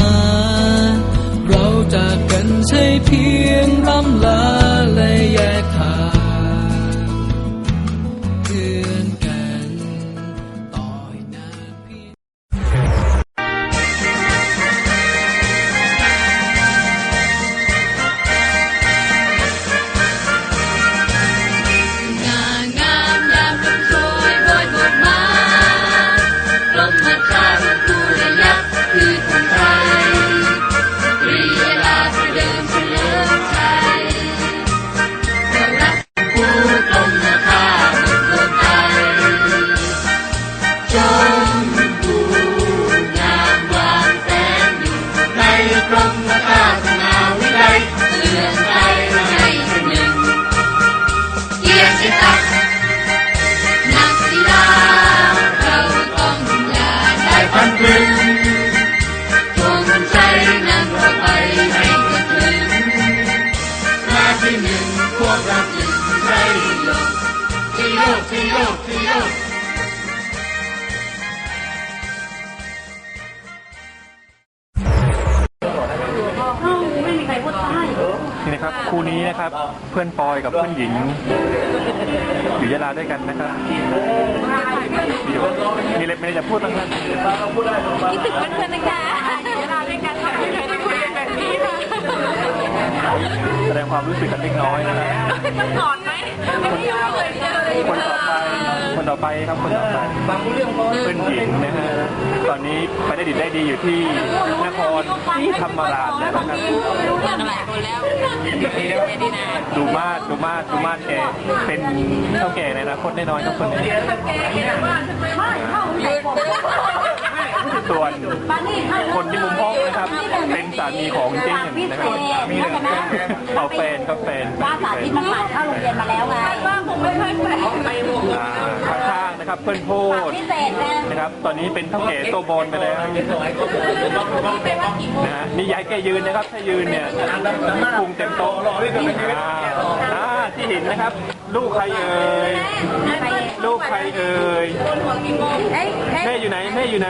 า ใพื่อนปอยกับเพื่อนหญิงอยู่ยะลาด้วยกันนะครับเดี๋ยวมีเล็บไม่ได้จะพูดบ้างครับคิดถึงเพื่อนๆนะคะอยู่เวลาด้วยกันค่ะไม่เคยได้คุยกันแบบนี้ค่ะแสดงความรู้สึกกันเล็กน้อยนะครับต้องกอดไหมไม่ได้ยุ่งเลยเจอเลยคนต่อไป คนต่อไปครับคนต่อไปเรื่อนหญิงนะฮะตอนนี้ไปได้ดีได้ดีอยู่ที่นครที่ธรรมราชแล้วนะครับรู้เรื่องหลายคนแล้วดูมาดดูมาดดูมาดแกเป็นเท่าแก่ในอนาคตแน่นอนครับคนนี้ ส่วนคนที่มุมห้องนะครับ เป็นสามีของเจ๊หนึ่งนะครับเอาแฟนครับแฟนว่าสาธิตมันผ่านเข้าโรงเรียนมาแล้วไงว่าผมไม่ค่อยแปลกอ่าข้างๆ นะครับเพื่อนโพดพิเศษนะนะครับ ตอนนี้เป็นเท่าแก่โตบอลไปแล้วนี่ไปว่ากี่โมงนะฮะนี่ย้ายแกยืนนะครับ ถ้ายืนเนี่ยพุงเต็มโต๊ะอ่าอ่าที่เห็นนะครับ ลูกใครเอ่ยลูกใครเอ่ยคนหัวกี่โมงเฮ้ยเฮ้ยแม่อยู่ไหนแม่อยู่ไหน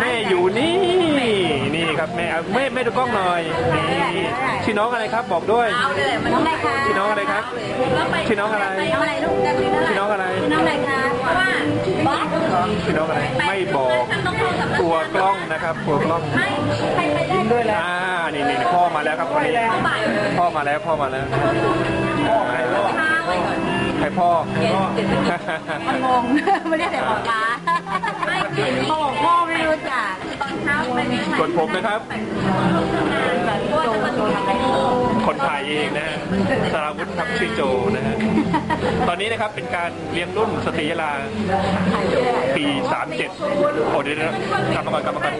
แม่อยู่นี่นี่ครับแม่เอาแม่แม่ดูกล้องหน่อยนี่ชื่อน้องอะไรครับบอกด้วยเอาเลยมันน้องอะไรคะชื่อน้องอะไรครับแล้วไปชื่อน้องอะไรน้องอะไรลูกกันเลยนะชื่อน้องอะไรน้องอะไรคะว่าบอสเหรอชื่อน้องอะไรไม่บอกต้องโทรศัพท์ตัวกล้องนะครับตัวกล้องไปไปได้ด้วยอ่านี่นี่พ่อมาแล้วครับคนนี้พ่อมาแล้วพ่อมาแล้วใครพ่อมันงงไม่ได้แต่บอกป้า พ่อบอกพ่อไม่รู้จักตอนเช้าไปไหนส่วนผมนะครับโจโจทำอะไรคนถ่ายเองนะฮะสราวุฒิครับชื่อโจนะฮะ ตอนนี้นะครับเป็นการเลี้ยงรุ่นสตรียลาปี 37 โอ้เดี๋ยวนะกลับมาก่อนกลับมาก่อน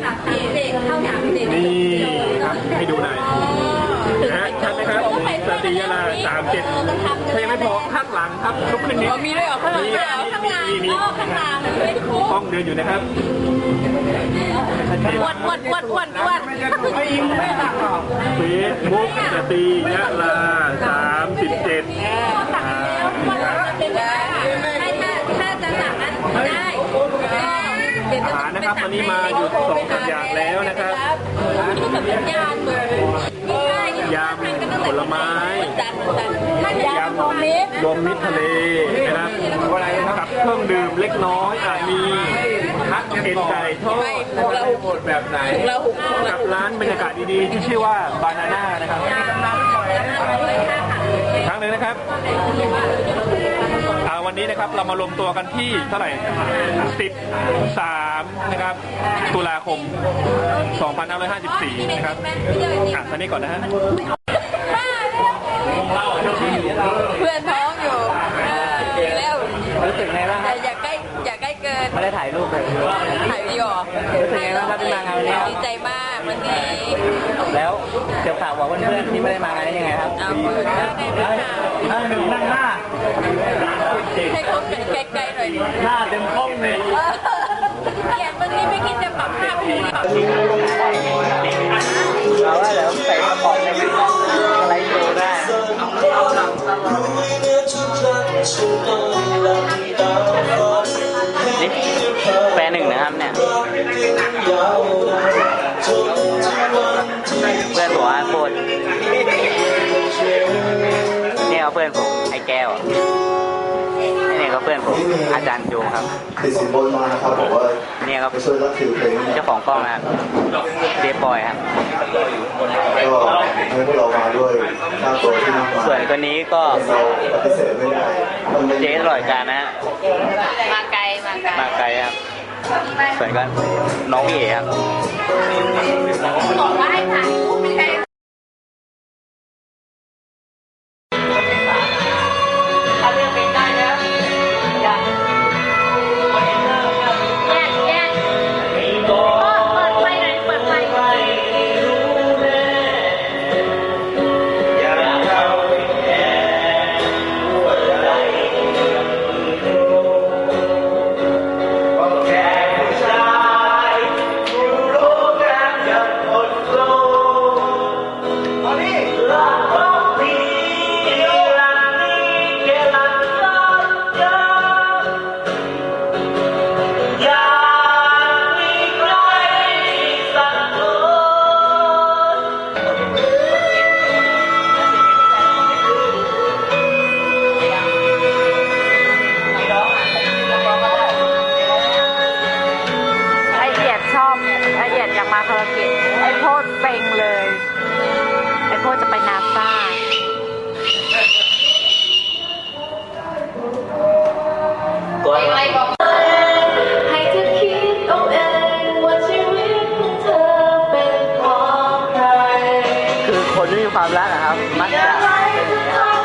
เด็กเข้าถามเด็กนี่ครับให้ดูหน่อย นะฮะชัดไหมครับสตรียลา37ถ้ายังไม่พอข้างหลังครับลุกขึ้นนิดมีด้วยเหรอข้างหลังมีด้วยเหรอข้างหลังมีมีอ๋อข้างหลังต้องเดินอยู่นะครับอ้วนอ้วนอ้วนอ้วนอ้วนเฟซบุ๊กสตรียลา37อ่าเป็นได้ให้ถ้าถ้าจะสั่งนั้นได้เดี๋ยวอาหารนะครับตอนนี้มาอยู่สองสามอย่างแล้วนะครับนี่แบบเป็นยานเหมือน ยำผลไม้จัดจัดถ้าจะยำโมเมสรวมมิตรทะเลนะครับกับเครื่องดื่มเล็กน้อยอาจมีฮักเอ็นไก่ทอดถูกเราหุกแบบไหนถูกเราหุกกับร้านบรรยากาศดีๆที่ชื่อว่าบานาน่านะครับครั้งหนึ่งนะครับอ่าวันนี้นะครับเรามารวมตัวกันที่เท่าไหร่ 13นะครับตุลาคม 2554 นะครับอะท่านี้ก่อนนะฮะเพื่อนท้องอยู่แล้วรู้สึกไงบ้างแต่อย่าใกล้อย่าใกล้ไม่ได้ถ่ายรูปเลย ถ่ายวิดีโอรู้สึกไงบ้างครับที่มางานวันนี้ครับ ดีใจมากวันนี้แล้วเดี๋ยวฝากบอกเพื่อนๆที่ไม่ได้มางานนี้ยังไงครับเอาเปิดหน้าให้ด้วยค่ะนั่งนั่งหน้าให้เขาเป็นใกล้ๆหน่อยดิหน้าเต็มกล้องเลย เกลียดวันนี้ไม่คิดจะปรับภาพให้ดีปรับเราว่าเดี๋ยวใส่กระป๋องอะไรโชว์ได้นี่แฟนหนึ่งนะครับเนี่ยเพื่อนบอกว่าโคตรนี่เขาเพื่อนผมไอ้แก้ว อะนี่ก็เพื่อนผมอาจารย์โจครับติดสินบนมานะครับบอกว่าเนี่ยครับไปช่วยรับคิวเพลงนะเจ้าของกล้องนะครับเดบอยครับก็ให้พวกเรามาด้วยค่าตัวที่มากมายส่วนคนนี้ก็เราปฏิเสธไม่ได้ต้องไม่เจ๊ตลอดการนะฮะมาไกลมาไกลมาไกลครับส่วนก็น้องพี่เอ๋ครับ คนที่มีความรักอะครับ มักจะอะไรจะทำร้าย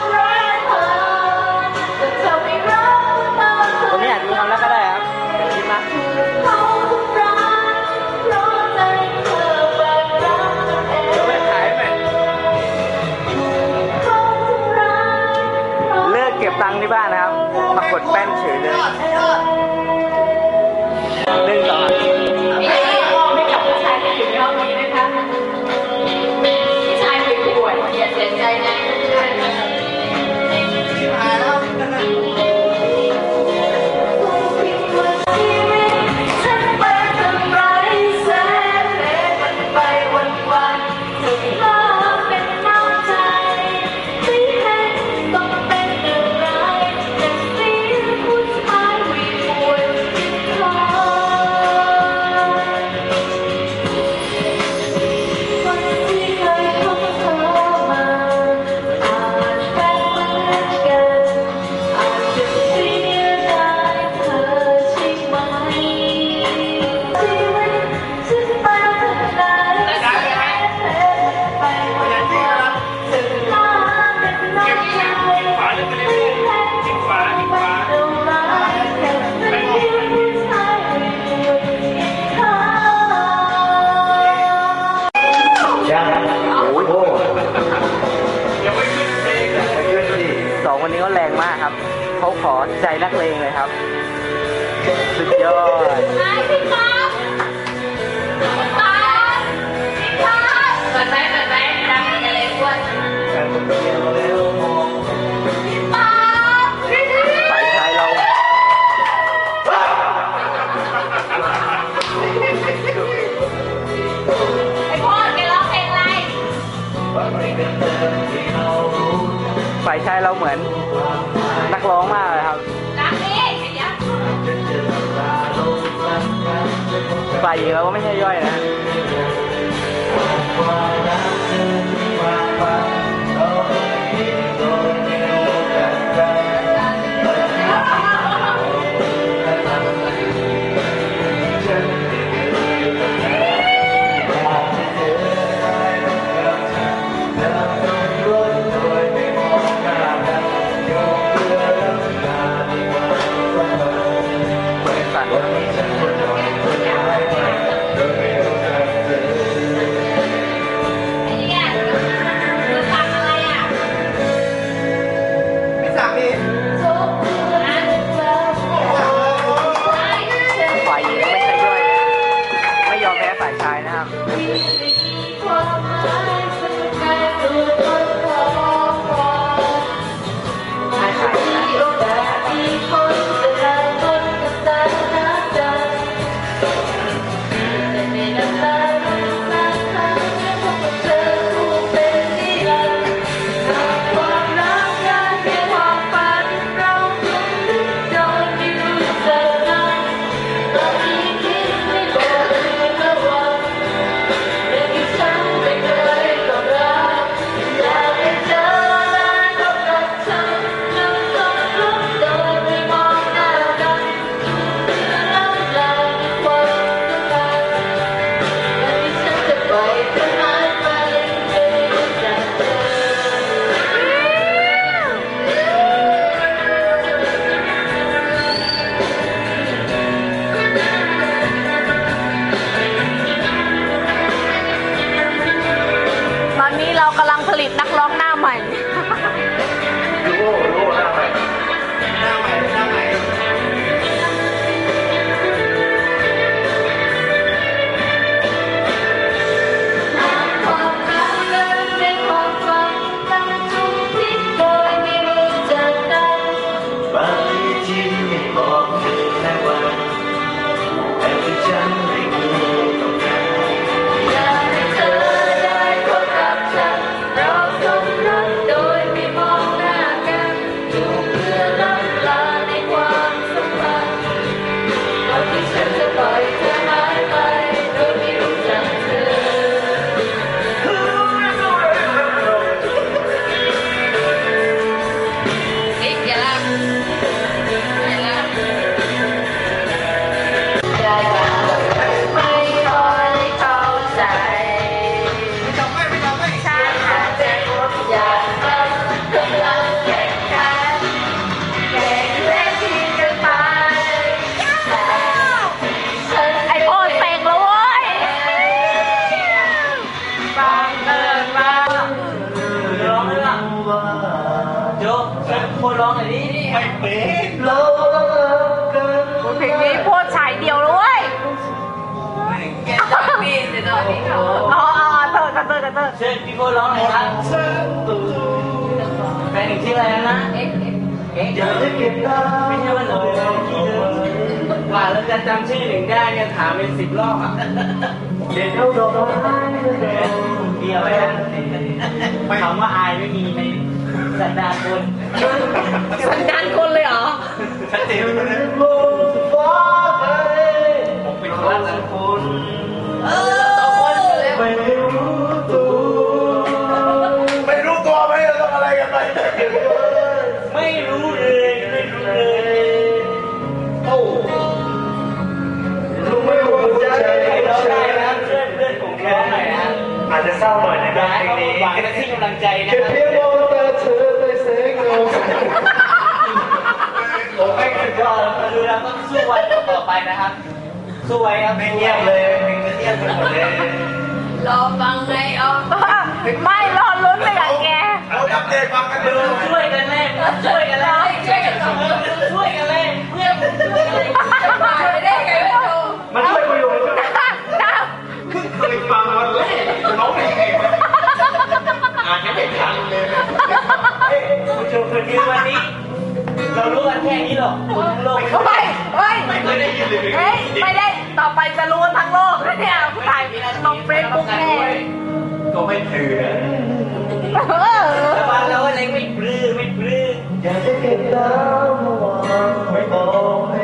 เราต้องรักกันเพลงนี้โพสต์ฉายเดียวเลยเว้ยแกจอยพี่เดี๋ยวจอยพี่เขาอ๋ออ๋อเตอร์เตอร์เตอร์เชิญพี่โก้ร้องหน่อยครับแฟนหนึ่งชื่ออะไรนะเอ็กเอ็กเอ๊ะเดี๋ยวจะเก็บได้ไม่ใช่ว่าหนูที่เดิมกว่าเราจะจำชื่อหนึ่งได้เนี่ยถามเป็นสิบรอบอะเดี๋ยวเราดอกไม้เดียวไว้นะคำว่าอายไม่มีใน สันดานคนสัญญาณคนเลยเหรอชัดเจนเลยบนฟ้าไกลผมเป็นคนละคนเออแล้วไม่รู้ตัวไม่รู้ตัวไหมเราต้องอะไรกันไปไม่รู้เลยไม่รู้เลยโอ้รู้ไม่รู้ใจร้องได้นะเพื่อนเพื่อนผมร้องหน่อยนะอาจจะเศร้าหน่อยนะอยากให้เขาหวังและที่กำลังใจนะเก็บครับ เพียงมองตาเธอในแสงเงา ผมไม่สุดยอดแล้วดูแล้ว ต้องสู้วันต่อไปนะครับสู้ไว้ครับไม่เงียบเลยไม่เงียบไปหมดเลยรอฟังไงออกไม่รอลุ้นเลยอะแกเราอัปเดตฟังกันดูดูช่วยกันเล่นช่วยกันเล่นช่วยกันทช่วยกันเล่นเพื่อนำจะผ่านไปได้ไงไม่รู้มันช่วยประโยชน์เคยฟังวันแรกร้องเพลงเองอ่านยังไม่ทันเลยผู้ชมคนนี้วันนี้ เรารู้กันแค่นี้หรอกคนทั้งโลกเฮ้ยเฮ้ย ไม่เคยได้ยินเลยเฮ้ยไม่ได้ต่อไปจะรู้ทั้งโลกเลยเนี่ยผู้ชายลงเฟซบุ๊กแน่ก็ไม่ถือเออแต่บ้านเราอะไรไม่ปลื้มไม่ปลื้มอยากจะเก็บดาวมาวางไว้บอกให้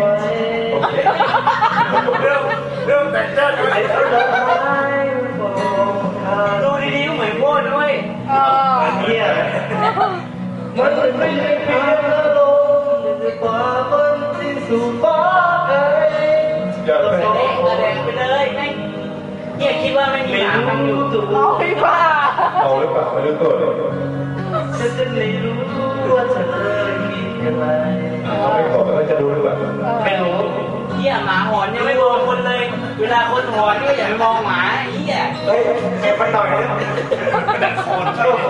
เริ่มเริ่มแต่งเจ้าด้วยดูดีๆเหมือนโม่ด้วยเออเฮียมันไม่ใช่เพียงอารมณ์แต่ความมันสิ้นสู่ฟ้าไกล อย่าเราไปแสดงแดงไปเลยแม่งเฮียคิดว่าไม่มีหมาพันอยู่ตัวเอาพี่าเอาหรือเปล่าไม่รู้ตัวเลยฉันจะไม่รู้ว่าเธอคิดอะไรเอาไปก่อนแล้วจะรู้หรือเปล่าไม่รู้เฮียหมาหอนยังไม่มองคนเลย เวลาคนหอนก็อย่าไปมองหมาเฮียเฮ้ยเก็บไปหน่อยนะดักคอนโอ้โห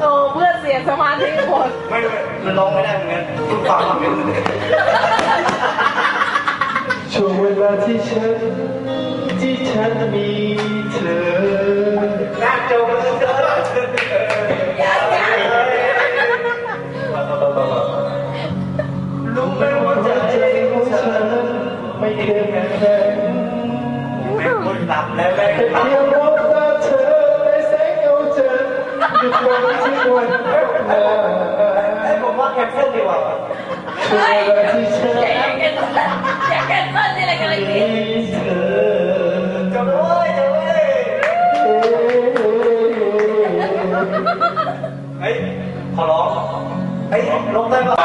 โอ้เพื่อเสียสมาธิหมดไม่ไม่มันร้องไม่ได้เหมือนกันคุณฟังเหมือนกัน ช่วงเวลาที่ฉัน ที่ฉันมีเธอน่าจมเธอรู้ไหมว่าใจของฉันไม่เข้มแข็งแม่คนหลับแล้วแม่งแค่หลับเพียงมองตาเธอในแสงเงาเธอหยุดวันที่วันพัฒนาผมว่าแคปเซิลดีกว่า อยากแก้อยาแก้ต้นนี่อะไรกันเลยมีนี่จบเลยจบเลยเฮ้ยขอร้องเฮ้ยลงได้ปะ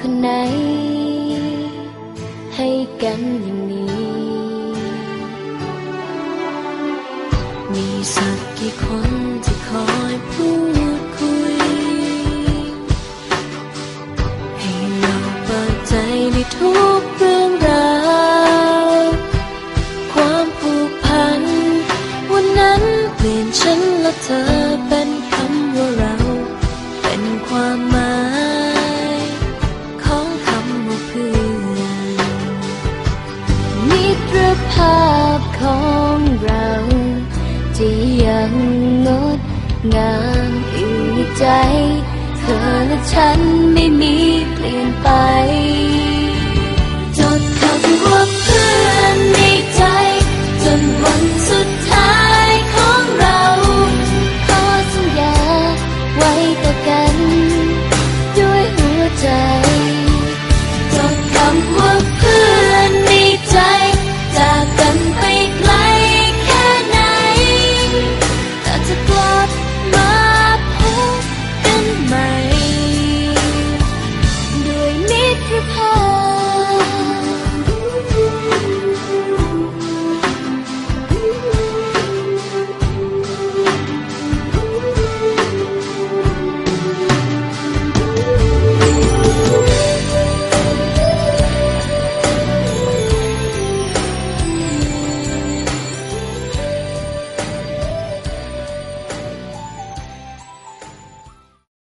คนไหน ให้กันอย่างนี้ มีสักกี่คนที่คอยพูด สุด